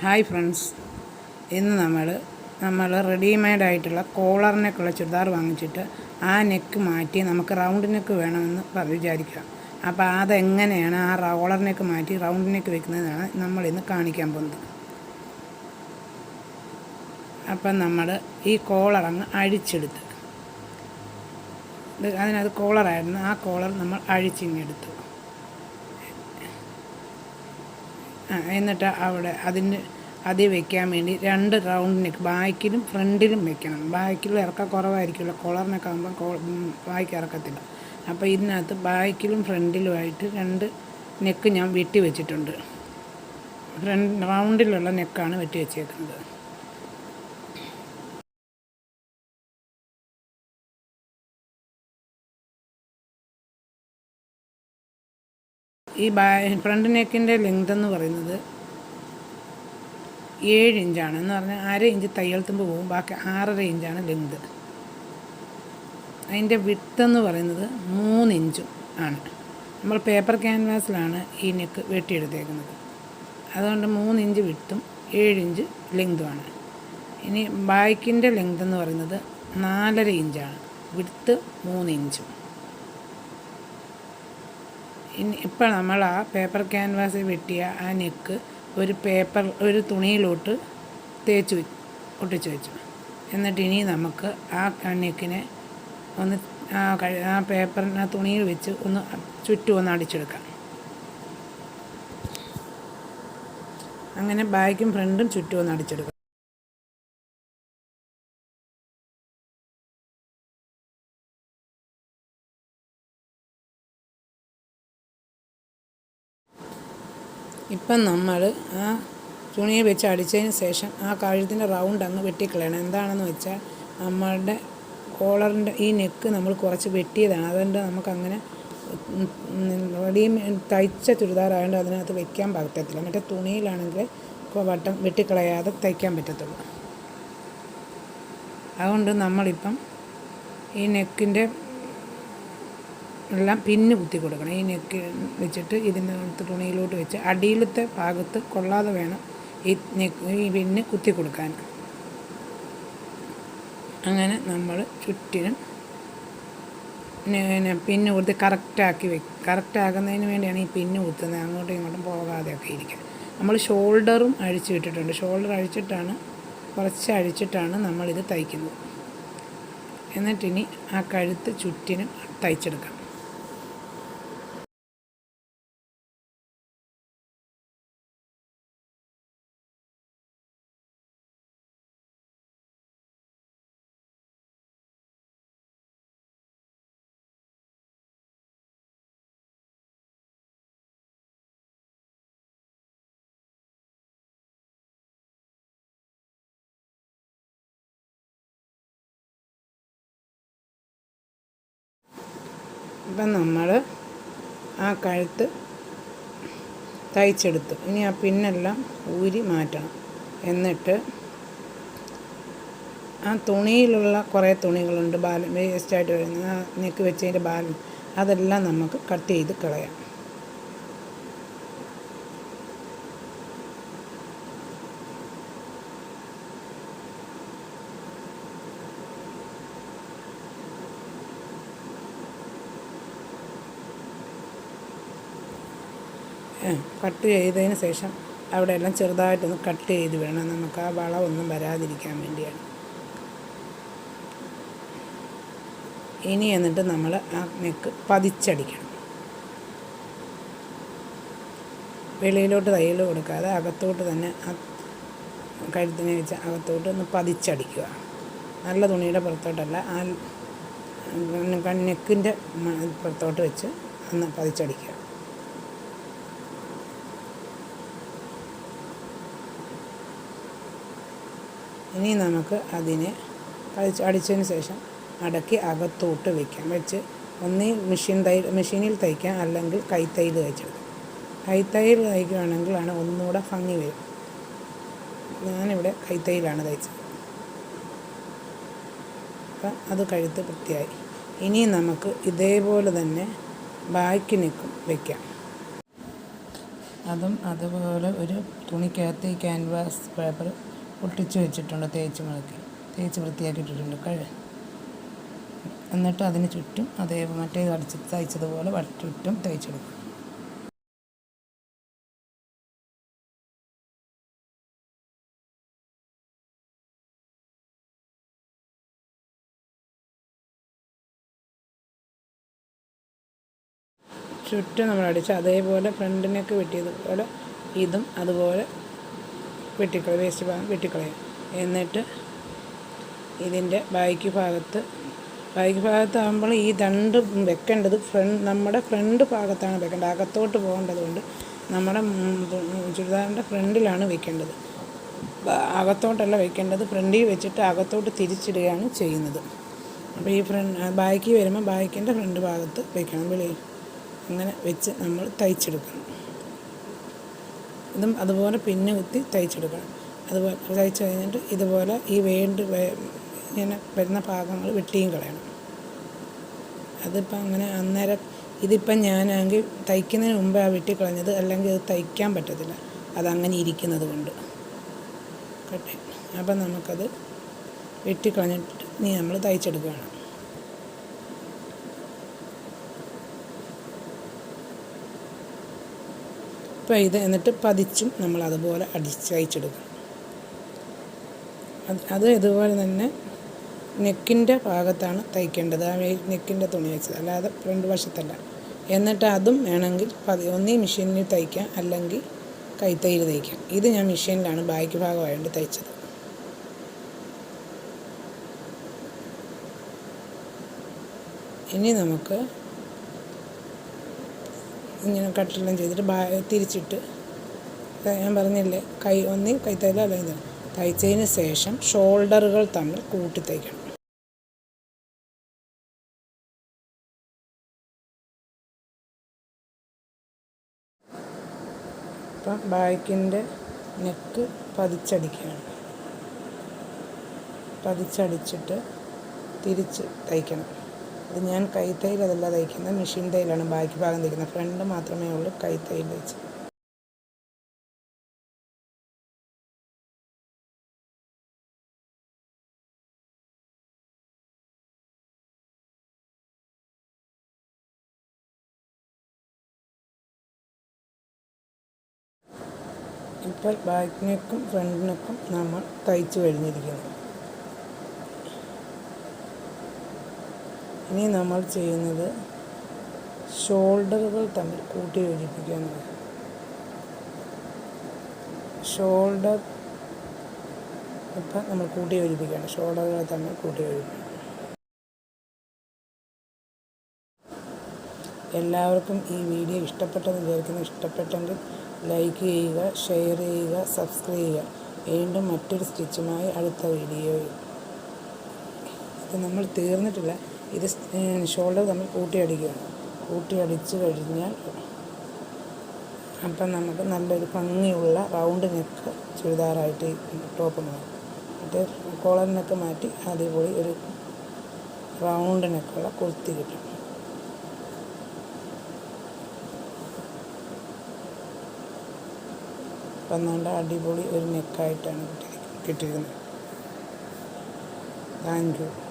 Hi friends. ഇന്ന് നമ്മൾ നമ്മൾ റെഡിമെയ്ഡ് ആയിട്ടുള്ള കോളർ ചുരിദാർ വാങ്ങിച്ചിട്ട് ആ നെക്ക് മാറ്റി നമുക്ക് റൗണ്ട് നെക്ക് വേണമെന്ന് വിചാരിക്കുക അപ്പോൾ അതെങ്ങനെയാണ് ആ കോളർ നെക്ക് മാറ്റി റൗണ്ട് നെക്ക് വെക്കുന്നതാണ് നമ്മൾ ഇന്ന് കാണിക്കാൻ പോകുന്നത്. അപ്പം നമ്മൾ ഈ കോളർ അങ്ങ് അഴിച്ചെടുത്ത്. അതിനകത്ത് കോളറായിരുന്നു ആ കോളർ നമ്മൾ അഴിച്ചിങ്ങെടുത്തു ആ, എന്നിട്ട് അവിടെ അതിന് അതിൽ വെക്കാൻ വേണ്ടി രണ്ട് റൗണ്ടിന് ബാക്കിലും ഫ്രണ്ടിലും വെക്കണം. ബാക്കിൽ ഇറക്കം കുറവായിരിക്കുമല്ലോ. കോളറിനൊക്കെ ആകുമ്പോൾ ബാക്ക് ഇറക്കത്തില്ല. അപ്പോൾ ഇതിനകത്ത് ബാക്കിലും ഫ്രണ്ടിലുമായിട്ട് രണ്ട് നെക്ക് ഞാൻ വെട്ടി വെച്ചിട്ടുണ്ട്. ഫ്രണ്ട് റൗണ്ടിലുള്ള നെക്കാണ് വെട്ടി വെച്ചേക്കുന്നത്. ഈ ബാ ഫ്രണ്ട് നെക്കിന്റെ ലെങ്ത് എന്ന് പറയുന്നത് ഏഴ് ഇഞ്ചാണ് എന്ന് പറഞ്ഞാൽ അര ഇഞ്ച് തയ്യൽ തുമ്പ് പോകും. ബാക്കി ആറര ഇഞ്ചാണ് ലെങ്ത് അതിന്റെ വിട്ട് എന്ന് പറയുന്നത് മൂന്ന് ഇഞ്ചും ആണ്. നമ്മൾ പേപ്പർ ക്യാൻവാസിലാണ് ഈ നെക്ക് വെട്ടിയെടുത്തേക്കുന്നത്. അതുകൊണ്ട് മൂന്ന് ഇഞ്ച് വിട്ടും ഏഴ് ഇഞ്ച് ലെങ്തുമാണ് ഇനി ബാക്കിന്റെ ലെങ്ത് എന്ന് പറയുന്നത് നാലര ഇഞ്ചാണ് വിടുത്ത് മൂന്ന് ഇഞ്ചും ഇനി ഇപ്പോൾ നമ്മൾ ആ പേപ്പർ ക്യാൻവാസിൽ വെട്ടിയ ആ നെക്ക് ഒരു പേപ്പർ ഒരു തുണിയിലോട്ട് തേച്ച് ഒട്ടിച്ച് വെച്ചു. എന്നിട്ട് ഇനി നമുക്ക് ആ നെക്കിനെ ഒന്ന് ആ കഴി ആ പേപ്പറിന് ആ തുണിയിൽ വെച്ച് ഒന്ന് ചുറ്റും ഒന്ന് അടിച്ചെടുക്കാം. അങ്ങനെ ബാക്കും ഫ്രണ്ടും ചുറ്റും ഒന്ന് അടിച്ചെടുക്കാം. ഇപ്പം നമ്മൾ ആ തുണിയെ വെച്ച് അടിച്ചതിന് ശേഷം ആ കഴുത്തിന്റെ റൗണ്ട് അങ്ങ് വെട്ടിക്കളയണം. എന്താണെന്ന് വെച്ചാൽ നമ്മളുടെ കോളറിന്റെ ഈ നെക്ക് നമ്മൾ കുറച്ച് വെട്ടിയതാണ്. അതുകൊണ്ട് നമുക്കങ്ങനെ റെഡിമെയ്ഡ് തയ്ച്ച ചുരിദാറായതുകൊണ്ട് അതിനകത്ത് വെക്കാൻ പറ്റത്തില്ല. മറ്റേ തുണിയിലാണെങ്കിൽ വട്ടം വെട്ടിക്കളയാതെ തയ്ക്കാൻ പറ്റത്തുള്ളൂ. അതുകൊണ്ട് നമ്മളിപ്പം ഈ നെക്കിന്റെ എല്ലാം പിന്ന് കുത്തി കൊടുക്കണം. ഈ നെക്ക് വെച്ചിട്ട് ഇതിന്റെ അടുത്ത് തുണിയിലോട്ട് വെച്ച് അടിയിലത്തെ ഭാഗത്ത് കൊള്ളാതെ വേണം ഈ നെക്ക് ഈ പിന്ന് കുത്തി കൊടുക്കാൻ. അങ്ങനെ നമ്മൾ ചുറ്റിനും പിന്നെ പിന്ന് കൊടുത്ത് കറക്റ്റാക്കി വെക്കും കറക്റ്റാക്കുന്നതിന് വേണ്ടിയാണ് ഈ പിന്ന് കുത്തുന്നത്. അങ്ങോട്ടും ഇങ്ങോട്ടും പോകാതെയൊക്കെ ഇരിക്കുക നമ്മൾ ഷോൾഡറും അഴിച്ചു വിട്ടിട്ടുണ്ട്. ഷോൾഡർ അഴിച്ചിട്ടാണ് കുറച്ച് അഴിച്ചിട്ടാണ് നമ്മളിത് തയ്ക്കുന്നത്. എന്നിട്ടിനി ആ കഴുത്ത് ചുറ്റിനും തയ്ച്ചെടുക്കാം. ഇപ്പം നമ്മൾ ആ കഴുത്ത് തയ്ച്ചെടുത്തു. ഇനി ആ പിന്നെല്ലാം ഊരി മാറ്റണം. എന്നിട്ട് ആ തുണിയിലുള്ള കുറേ തുണികളുണ്ട്. ബാലൻ വേസ്റ്റായിട്ട് വരുന്ന ആ നെക്ക് വെച്ചതിന്റെ ബാലൻ അതെല്ലാം നമുക്ക് കട്ട് ചെയ്ത് കളയാം. കട്ട് ചെയ്തതിന് ശേഷം അവിടെ എല്ലാം ചെറുതായിട്ടൊന്ന് കട്ട് ചെയ്ത് വേണം നമുക്ക് ആ വളമൊന്നും വരാതിരിക്കാൻ വേണ്ടിയാണ്. ഇനി എന്നിട്ട് നമ്മൾ ആ നെക്ക് പതിച്ചടിക്കണം. വെളിയിലോട്ട് തയ്യൽ കൊടുക്കാതെ അകത്തോട്ട് തന്നെ ആ കഴുത്തിനെ വെച്ച് അകത്തോട്ട് ഒന്ന് പതിച്ചടിക്കുക. നല്ല തുണിയുടെ പുറത്തോട്ടല്ല ആ നെക്കിന്റെ പുറത്തോട്ട് വെച്ച് ഒന്ന് പതിച്ചടിക്കുക. ഇനി നമുക്ക് അതിനെ അടിച്ച് അടിച്ചതിന് ശേഷം അടക്കി അകത്തോട്ട് വെക്കാം. വെച്ച് ഒന്നീ മെഷീൻ തൈ മെഷീനിൽ തയ്ക്കാം അല്ലെങ്കിൽ കൈത്തൈൽ തയ്ച്ചെടുക്കാം. കൈത്തൈൽ തയ്ക്കുകയാണെങ്കിലാണ് ഒന്നുകൂടെ ഭംഗി വരും. ഞാനിവിടെ കൈത്തൈലാണ് തയ്ച്ചത്. അപ്പം അത് കഴുത്ത് വൃത്തിയായി. ഇനി നമുക്ക് ഇതേപോലെ തന്നെ ബാക്ക് നെക്കും വെക്കാം. അതും അതുപോലെ ഒരു തുണിക്കകത്ത് ഈ ക്യാൻവാസ് പേപ്പർ ഒട്ടിച്ച് വെച്ചിട്ടുണ്ട് തേച്ച് മുളക്കി തേച്ച് വൃത്തിയാക്കിയിട്ടിട്ടുണ്ട്. കഴി എന്നിട്ട് അതിന് ചുറ്റും അതേ മറ്റേ അടിച്ച് തയ്ച്ചതുപോലെ ചുറ്റും തയ്ച്ചെടുക്കും ചുറ്റും നമ്മൾ അടിച്ച് അതേപോലെ ഫ്രണ്ടിനൊക്കെ വെട്ടിയതുപോലെ ഇതും അതുപോലെ വെട്ടിക്കളയും വേസ്റ്റ് ഭാഗം വെട്ടിക്കളയും. എന്നിട്ട് ഇതിന്റെ ബാക്ക് ഭാഗത്ത് ബാക്ക് ഭാഗത്താകുമ്പോൾ ഈ രണ്ട് വെക്കേണ്ടത് ഫ്രണ്ട് നമ്മുടെ ഫ്രണ്ട് ഭാഗത്താണ് വെക്കേണ്ടത്. അകത്തോട്ട് പോകേണ്ടത് കൊണ്ട് നമ്മുടെ ചുരിദാറിന്റെ ഫ്രണ്ടിലാണ് വെക്കേണ്ടത്. അകത്തോട്ടല്ല വെക്കേണ്ടത്. ഫ്രണ്ടിൽ വെച്ചിട്ട് അകത്തോട്ട് തിരിച്ചിടുകയാണ് ചെയ്യുന്നത്. അപ്പോൾ ഈ ഫ്രണ്ട് ബാക്കി വരുമ്പോൾ ബാക്കിന്റെ ഫ്രണ്ട് ഭാഗത്ത് വെക്കണം. വെളിയിൽ. അങ്ങനെ വെച്ച് നമ്മൾ തയ്ച്ചെടുക്കണം. ഇതും അതുപോലെ പിന്നെ കുത്തി തയ്ച്ചെടുക്കണം. അതുപോലെ തയ്ച്ച് കഴിഞ്ഞിട്ട് ഇതുപോലെ ഈ വേണ്ട ഇങ്ങനെ വരുന്ന ഭാഗങ്ങൾ വെട്ടിയും കളയണം. അതിപ്പം അങ്ങനെ അന്നേരം ഇതിപ്പം ഞാനാണെങ്കിൽ തയ്ക്കുന്നതിന് മുമ്പ് ആ വെട്ടി വെട്ടിക്കളഞ്ഞത് അല്ലെങ്കിൽ അത് തയ്ക്കാൻ പറ്റത്തില്ല. അതങ്ങനെ ഇരിക്കുന്നത് കൊണ്ട്. കട്ടെ. അപ്പം നമുക്കത് വെട്ടിക്കളഞ്ഞിട്ട് നീ നമ്മൾ തയ്ച്ചെടുക്കുകയാണ്. ഇത് എന്നിട്ട് പതിച്ചും നമ്മൾ അതുപോലെ അടിച്ച് തയ്ച്ചെടുക്കും അത് ഇതുപോലെ തന്നെ നെക്കിന്റെ ഭാഗത്താണ് തയ്ക്കേണ്ടത്. ആ നെക്കിന്റെ തുണി വെച്ചത്. അല്ലാതെ ഫ്രണ്ട് വശത്തല്ല. എന്നിട്ട് അതും വേണമെങ്കിൽ പതി ഒന്നീ മെഷീനിൽ തയ്ക്കാം. അല്ലെങ്കിൽ കൈത്തയ്യൽ തയ്ക്കാം. ഇത് ഞാൻ മെഷീനിലാണ് ബാക്കി ഭാഗമായിട്ട് തയ്ച്ചത്. ഇനി നമുക്ക് ഇങ്ങനെ കട്ടെല്ലാം ചെയ്തിട്ട് ബാ തിരിച്ചിട്ട്. ഞാൻ പറഞ്ഞില്ലേ കൈ ഒന്നി കൈത്തയ്യലോ അല്ലെങ്കിൽ. തയ്ച്ചതിന് ശേഷം ഷോൾഡറുകൾ തമ്മിൽ കൂട്ടി തയ്ക്കണം. അപ്പം ബാക്കിന്റെ നെക്ക് പതിച്ചടിക്കുകയാണ്. പതിച്ചടിച്ചിട്ട് തിരിച്ച് തയ്ക്കണം. ഇത് ഞാൻ കൈത്തൈൽ അതല്ല തയ്ക്കുന്നത് മെഷീൻ തൈലാണ് ബാക്കി ഭാഗം തയ്ക്കുന്നത്. ഫ്രണ്ട് മാത്രമേ ഉള്ളൂ കൈത്തൈൽ തയ്ച്ച്. ഇപ്പോൾ ബാക്ക് നെക്കും നമ്മൾ തയ്ച്ചു കഴിഞ്ഞിരിക്കുന്നു. ഇനി നമ്മൾ ചെയ്യുന്നത് ഷോൾഡറുകൾ തമ്മിൽ കൂട്ടി യോജിപ്പിക്കുക എന്നുള്ളത് ഷോൾഡർ ഇപ്പം നമ്മൾ കൂട്ടി യോജിപ്പിക്കുകയാണ് ഷോൾഡറുകൾ തമ്മിൽ കൂട്ടി യോജിപ്പിക്കുക എല്ലാവർക്കും ഈ വീഡിയോ ഇഷ്ടപ്പെട്ടെന്ന് വിചാരിക്കുന്നു. ഇഷ്ടപ്പെട്ടെങ്കിൽ ലൈക്ക് ചെയ്യുക ഷെയർ ചെയ്യുക സബ്സ്ക്രൈബ് ചെയ്യുക. വീണ്ടും മറ്റൊരു സ്റ്റിച്ചുമായി അടുത്ത വീഡിയോയിൽ. ഇത് നമ്മൾ തീർന്നിട്ടില്ല. ഇത് ഷോൾഡർ തമ്മിൽ കൂട്ടിയടിക്കുകയാണ്. കൂട്ടിയടിച്ച് കഴിഞ്ഞാൽ അപ്പം നമുക്ക് നല്ലൊരു ഭംഗിയുള്ള റൗണ്ട് നെക്ക് ചുരിദാറായിട്ട് ടോപ്പ് മാറും. മറ്റേ കോളർ നെക്ക് മാറ്റി അതേപോലെ ഒരു റൗണ്ട് നെക്കുള്ള കുർത്തി കിട്ടും. അപ്പം നല്ല അടിപൊളി ഒരു നെക്കായിട്ടാണ് കിട്ടിയിരിക്കുന്നത്. Thank you.